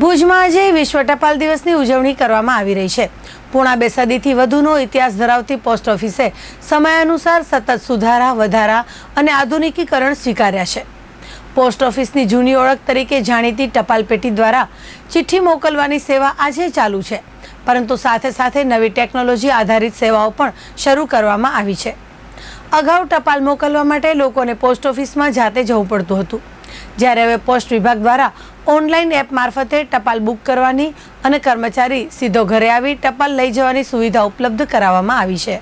ભુજમાં આજે વિશ્વ ટપાલ દિવસની ઉજવણી કરવામાં આવી રહી છે. પૂણા બેસાદીથી વધુનો ઇતિહાસ ધરાવતી પોસ્ટ ઓફિસે સમય અનુસાર સતત સુધારા, વધારા અને આધુનિકીકરણ સ્વીકાર્યા છે. પોસ્ટ ઓફિસની જૂની ઓળખ તરીકે જાણીતી ટપાલ પેટી દ્વારા ચિઠ્ઠી મોકલવાની સેવા આજે ચાલુ છે. પરંતુ સાથે સાથે નવી ટેકનોલોજી આધારિત સેવાઓ પણ શરૂ કરવામાં આવી છે. અગાઉ ટપાલ મોકલવા માટે લોકોને પોસ્ટ ઓફિસમાં જાતે જવું પડતું હતું. જ્યારે હવે પોસ્ટ વિભાગ દ્વારા ઓનલાઈન એપ મારફતે ટપાલ બુક કરવાની અને કર્મચારી સીધો ઘરે આવી ટપાલ લઈ જવાની સુવિધા ઉપલબ્ધ કરાવવામાં આવી છે.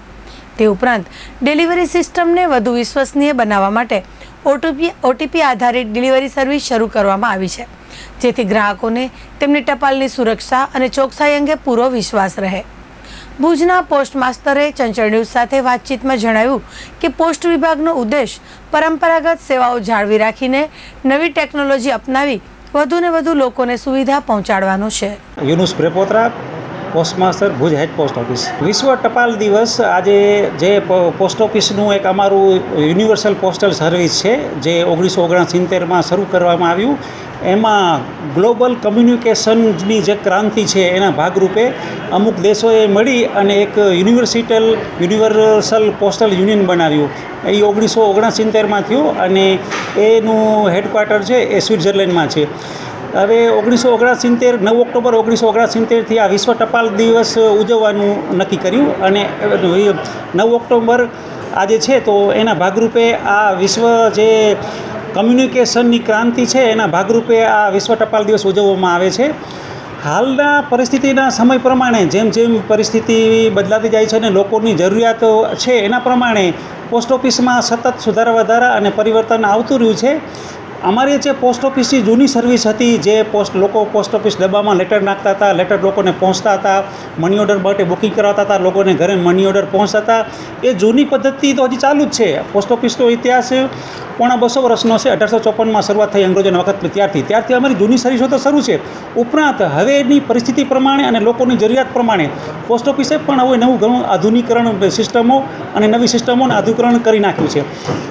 તે ઉપરાંત, ડિલિવરી સિસ્ટમને વધુ વિશ્વસનીય બનાવવા માટે ઓટીપી ઓટીપી આધારિત ડિલિવરી સર્વિસ શરૂ કરવામાં આવી છે, જેથી ગ્રાહકોને તેમની ટપાલની સુરક્ષા અને ચોકસાઈ અંગે પૂરો વિશ્વાસ રહે. ભુજના પોસ્ટ માસ્તરે ચંચળ ન્યૂઝ સાથે વાતચીતમાં જણાવ્યું કે પોસ્ટ વિભાગનો ઉદ્દેશ પરંપરાગત સેવાઓ જાળવી રાખીને નવી ટેકનોલોજી અપનાવી વધુને વધુ લોકોને સુવિધા પહોંચાડવાનો છે. Yunus Prepotra postmaster Bhuj head post office વિશ્વ ટપાલ દિવસ આજે જે પોસ્ટ ઓફિસનું એક અમારું યુનિવર્સલ પોસ્ટલ સર્વિસ છે, જે ઓગણીસો ઓગણસિત્તેરમાં શરૂ કરવામાં આવ્યું. એમાં ગ્લોબલ કમ્યુનિકેશનની જે ક્રાંતિ છે, એના ભાગરૂપે અમુક દેશોએ મળી અને એક યુનિવર્સિટલ યુનિવર્સલ પોસ્ટલ યુનિયન બનાવ્યું. એ ઓગણીસો ઓગણસિત્તેરમાં થયું અને એનું હેડક્વાર્ટર છે એ સ્વિટ્ઝરલેન્ડમાં છે. હવે ઓગણીસો ઓગણસિત્તેર, નવ ઓક્ટોબર ઓગણીસો ઓગણસિત્તેરથી આ વિશ્વ ટપાલ દિવસ ઉજવવાનું નક્કી કર્યું અને નવ ઓક્ટોબર આજે છે તો એના ભાગરૂપે આ વિશ્વ જે કમ્યુનિકેશનની ક્રાંતિ છે એના ભાગરૂપે આ વિશ્વ ટપાલ દિવસ ઉજવવામાં આવે છે. હાલના પરિસ્થિતિના સમય પ્રમાણે જેમ જેમ પરિસ્થિતિ બદલાતી જાય છે અને લોકોની જરૂરિયાતો છે એના પ્રમાણે પોસ્ટ ઓફિસમાં સતત સુધારા વધારા અને પરિવર્તન આવતું રહ્યું છે. અમારી જે પોસ્ટ ઓફિસની જૂની સર્વિસ હતી, જે પોસ્ટ લોકો પોસ્ટ ઓફિસ ડબ્બામાં લેટર નાખતા હતા, લેટર લોકોને પહોંચતા હતા મની ઓર્ડર માટે બુકિંગ કરાવતા હતા, લોકોને ઘરે મની ઓર્ડર પહોંચતા હતા. એ જૂની પદ્ધતિ તો હજી ચાલુ જ છે. પોસ્ટ ઓફિસનો ઇતિહાસ પોણા બસો વર્ષનો છે. અઢારસો ચોપનમાં શરૂઆત થઈ અંગ્રેજોના વખત ત્યારથી. ત્યારથી અમારી જૂની સર્વિસો તો શરૂ છે. ઉપરાંત હવેની પરિસ્થિતિ પ્રમાણે અને લોકોની જરૂરિયાત પ્રમાણે પોસ્ટ ઓફિસે પણ હવે નવું ઘણું આધુનિકરણ સિસ્ટમો અને નવી સિસ્ટમોનું આધુકરણ કરી નાખ્યું છે.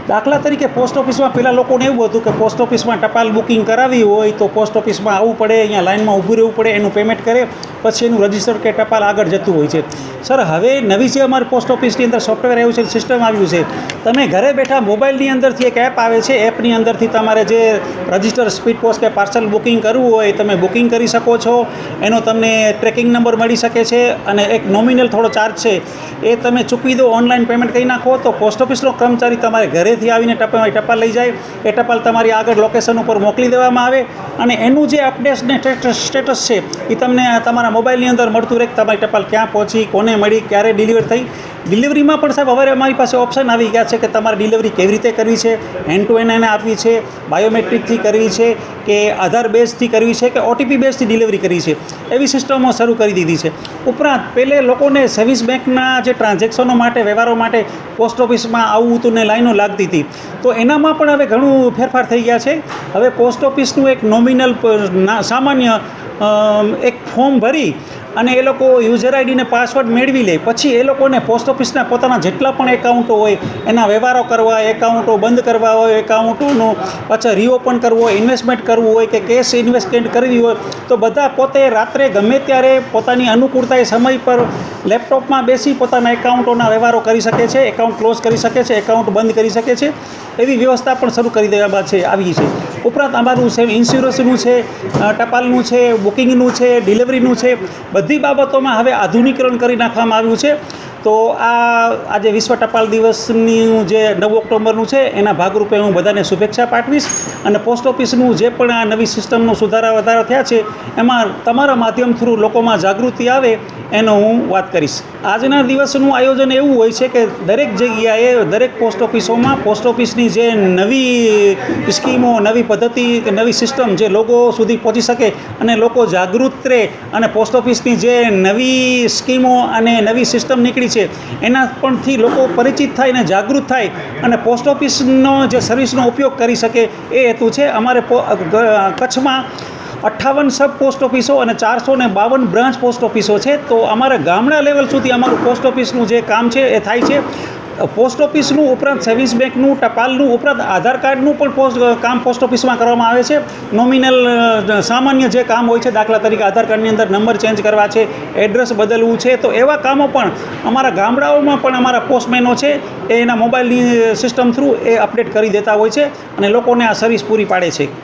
દાખલા તરીકે પોસ્ટ ઓફિસમાં પહેલાં લોકોને એવું હતું કે પોસ્ટ ઓફિસમાં ટપાલ બુકિંગ કરાવી હોય તો પોસ્ટ ઓફિસમાં આવવું પડે, અહીંયા લાઇનમાં ઊભું રહેવું પડે, એનું પેમેન્ટ કરે, પછી એનું રજિસ્ટર કે ટપાલ આગળ જતું હોય છે. સર હવે નવી જે અમારી પોસ્ટ ઓફિસની અંદર સોફ્ટવેર આવ્યું છે સિસ્ટમ આવ્યું છે. તમે ઘરે બેઠા મોબાઈલની અંદરથી એક એપ આવે છે એપની અંદરથી તમારે જે રજિસ્ટર સ્પીડ પોસ્ટ કે પાર્સલ બુકિંગ કરવું હોય, તમે બુકિંગ કરી શકો છો. એનો તમને ટ્રેકિંગ નંબર મળી શકે છે અને એક નોમિનલ થોડો ચાર્જ છે. એ તમે ચૂકવી દો ઓનલાઈન પેમેન્ટ કરી નાખો તો પોસ્ટ ઓફિસનો કર્મચારી તમારે ઘરેથી આવીને ટપાલ લઈ જાય. એ ટપાલ તમારી આગળ લોકેશન ઉપર મોકલી દેવામાં આવે અને એનું જે અપડેટ્સ ને સ્ટેટસ છે એ તમને તમારા મોબાઈલની અંદર મળતું રહે તમારી ટપાલ ક્યાં પહોંચી, કોને મળી, ક્યારે ડિલિવર થઈ. ડિલિવરીમાં પણ સાહેબ હવે અમારી પાસે ઓપ્શન આવી ગયા છે કે તમારે ડિલિવરી કેવી રીતે કરવી છે હેન્ડ ટુ હેન્ડ એને આપવી છે બાયોમેટ્રિકથી કરવી છે, કે આધાર બેઝથી કરવી છે, કે ઓટીપી બેઝથી ડિલિવરી કરવી છે. એવી સિસ્ટમો શરૂ કરી દીધી છે. ઉપરાંત પહેલે લોકોને સર્વિસ બેંકના જે ટ્રાન્ઝેક્શનો માટે, વ્યવહારો માટે પોસ્ટ ઓફિસમાં આવવું હતું ને લાઈનો લાગતી હતી. તો એનામાં પણ હવે ઘણું ફેરફાર થઈ ગયા છે. હવે પોસ્ટ ઓફિસનું એક નોમિનલ સામાન્ય એક ફોર્મ ભરી અને એ લોકો યુઝર આઈડીને પાસવર્ડ મેળવી લે. પછી એ લોકોને પોસ્ટ ઓફિસના પોતાના જેટલા પણ એકાઉન્ટો હોય, એના વ્યવહારો કરવા એકાઉન્ટો બંધ કરવા હોય એકાઉન્ટોનું પાછા રીઓપન કરવું હોય ઇન્વેસ્ટમેન્ટ કરવું હોય કે કેશ ઇન્વેસ્ટમેન્ટ કરવી હોય, તો બધા પોતે રાત્રે ગમે ત્યારે પોતાની અનુકૂળતા એ સમય પર લેપટોપમાં બેસી પોતાના એકાઉન્ટોના વ્યવહારો કરી શકે છે એકાઉન્ટ ક્લોઝ કરી શકે છે એકાઉન્ટ બંધ કરી શકે છે, એવી વ્યવસ્થા પણ શરૂ કરી દેવામાં છે, આવી છે. ઉપરાંત અમારું છે ઇન્સ્યોરન્સનું છે ટપાલનું છે, બુકિંગનું છે, ડિલિવરીનું છે, બધી બાબતોમાં હવે આધુનિકરણ કરી નાખવામાં આવ્યું છે. તો આ આજે વિશ્વ ટપાલ દિવસની જે નવ ઓક્ટોબરનું છે, એના ભાગરૂપે હું બધાને શુભેચ્છા પાઠવીશ અને પોસ્ટ ઓફિસનું જે પણ આ નવી સિસ્ટમનો સુધારા વધારા થયા છે, એમાં તમારા માધ્યમ થ્રુ લોકોમાં જાગૃતિ આવે એનો હું વાત કરીશ. આજના દિવસનું આયોજન એવું હોય છે કે દરેક જગ્યાએ, દરેક પોસ્ટ ઓફિસોમાં પોસ્ટ ઓફિસની જે નવી સ્કીમો, નવી પદ્ધતિ કે નવી સિસ્ટમ જે લોકો સુધી પહોંચી શકે અને લોકો જાગૃત રહે અને પોસ્ટ ઓફિસની જે નવી સ્કીમો અને નવી સિસ્ટમ નીકળી છે, એના પણથી લોકો પરિચિત થાય અને જાગૃત થાય અને પોસ્ટ ઓફિસનો જે સર્વિસનો ઉપયોગ કરી શકે એ હેતુ છે. અમારે કચ્છમાં અઠ્ઠાવન સબ પોસ્ટ ઓફિસો અને ચારસો ને બાવન બ્રાન્ચ પોસ્ટ ઓફિસો છે. તો અમારા ગામડા લેવલ સુધી અમારું પોસ્ટ ઓફિસનું જે કામ છે એ થાય છે. પોસ્ટ ઓફિસનું ઉપરાંત સર્વિસ બેંકનું ટપાલનું ઉપરાંત આધાર કાર્ડનું પણ પોસ્ટ કામ પોસ્ટ ઓફિસમાં કરવામાં આવે છે. નોમિનલ સામાન્ય જે કામ હોય છે, દાખલા તરીકે આધાર કાર્ડની અંદર નંબર ચેન્જ કરવા છે એડ્રેસ બદલવું છે, તો એવા કામો પણ અમારા ગામડાઓમાં પણ અમારા પોસ્ટમેનો છે, એ એના મોબાઈલની સિસ્ટમ થ્રુ એ અપડેટ કરી દેતા હોય છે અને લોકોને આ સર્વિસ પૂરી પાડે છે.